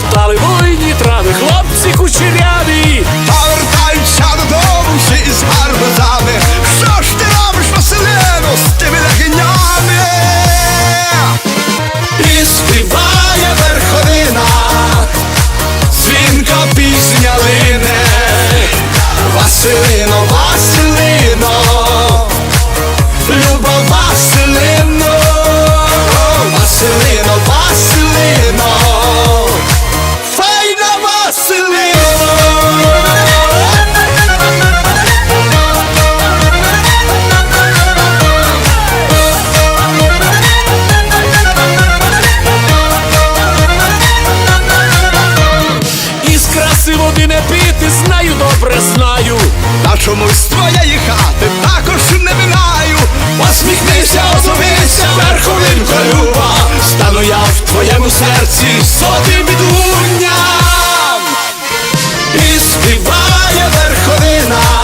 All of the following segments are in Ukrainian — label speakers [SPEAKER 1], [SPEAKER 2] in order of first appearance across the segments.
[SPEAKER 1] топтали воїні трави, хлопці кучеряві,
[SPEAKER 2] повертаються додому всі з гарбузами. Що ж ти робиш, Василину, з тими легенями? І співає верховина, дзвінка пісня лине, Василино, Василино.
[SPEAKER 1] Ти води не піти, знаю, добре знаю.
[SPEAKER 2] Та чомусь твоєї хати також не минаю. Посміхнися, озовися верховинка люба. Стану я в твоєму серці сотим відгунням. І співає верховина.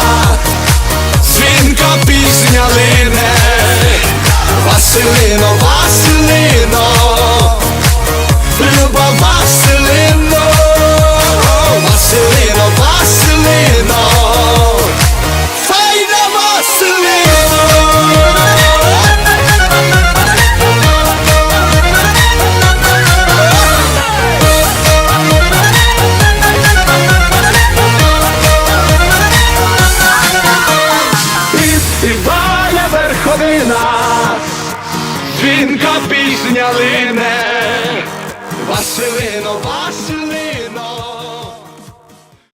[SPEAKER 2] Дзвінка пісня лине, Василино, Василино.